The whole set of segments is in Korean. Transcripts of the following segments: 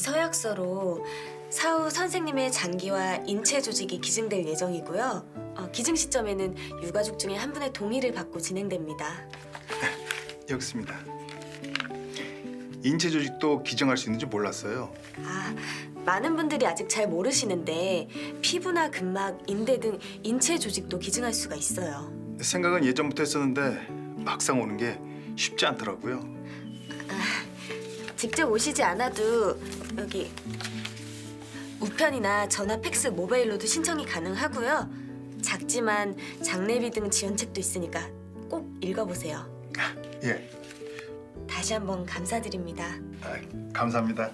계약서로 사후 선생님의 장기와 인체 조직이 기증될 예정이고요. 어, 기증 시점에는 유가족 중에 한 분의 동의를 받고 진행됩니다. 여기 있습니다. 인체 조직도 기증할 수 있는지 몰랐어요. 아, 많은 분들이 아직 잘 모르시는데 피부나 근막, 인대 등 인체 조직도 기증할 수가 있어요. 생각은 예전부터 했었는데 막상 오는 게 쉽지 않더라고요. 직접 오시지 않아도 여기 우편이나 전화, 팩스, 모바일로도 신청이 가능하고요. 작지만 장례비 등 지원책도 있으니까 꼭 읽어보세요. 예, 다시 한번 감사드립니다. 아, 감사합니다.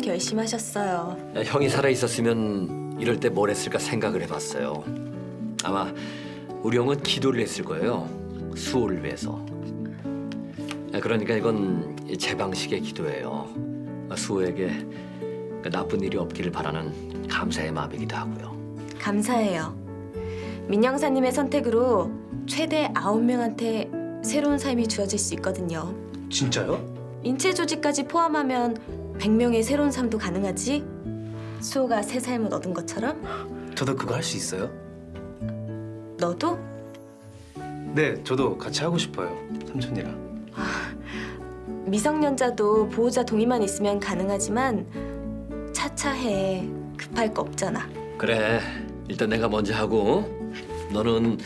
큰 결심하셨어요. 야, 형이 살아 있었으면 이럴 때 뭘 했을까 생각을 해봤어요. 아마 우리 형은 기도를 했을 거예요. 수호를 위해서. 야, 그러니까 이건 제 방식의 기도예요. 수호에게 나쁜 일이 없기를 바라는 감사의 마음이기도 하고요. 감사해요. 민영사님의 선택으로 최대 아홉 명한테 새로운 삶이 주어질 수 있거든요. 진짜요? 인체 조직까지 포함하면 100명의 새로운 삶도 가능하지? 수호가 새 삶을 얻은 것처럼 저도 그거 할 수 있어요? 너도? 네, 저도 같이 하고 싶어요. 삼촌이랑. 미성년자도 보호자 동의만 있으면 가능하지만 차차 해 급할 거 없잖아. 그래, 일단 내가 먼저 하고 너는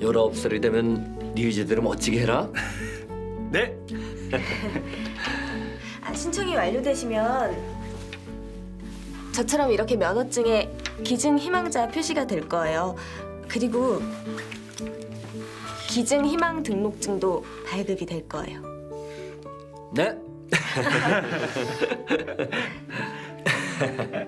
열아홉 살이 되면 네 의지대로 멋지게 해라. 네. 아, 신청이 완료되시면 저처럼 이렇게 면허증에 기증 희망자 표시가 될 거예요. 그리고 기증 희망 등록증도 발급이 될 거예요. 네.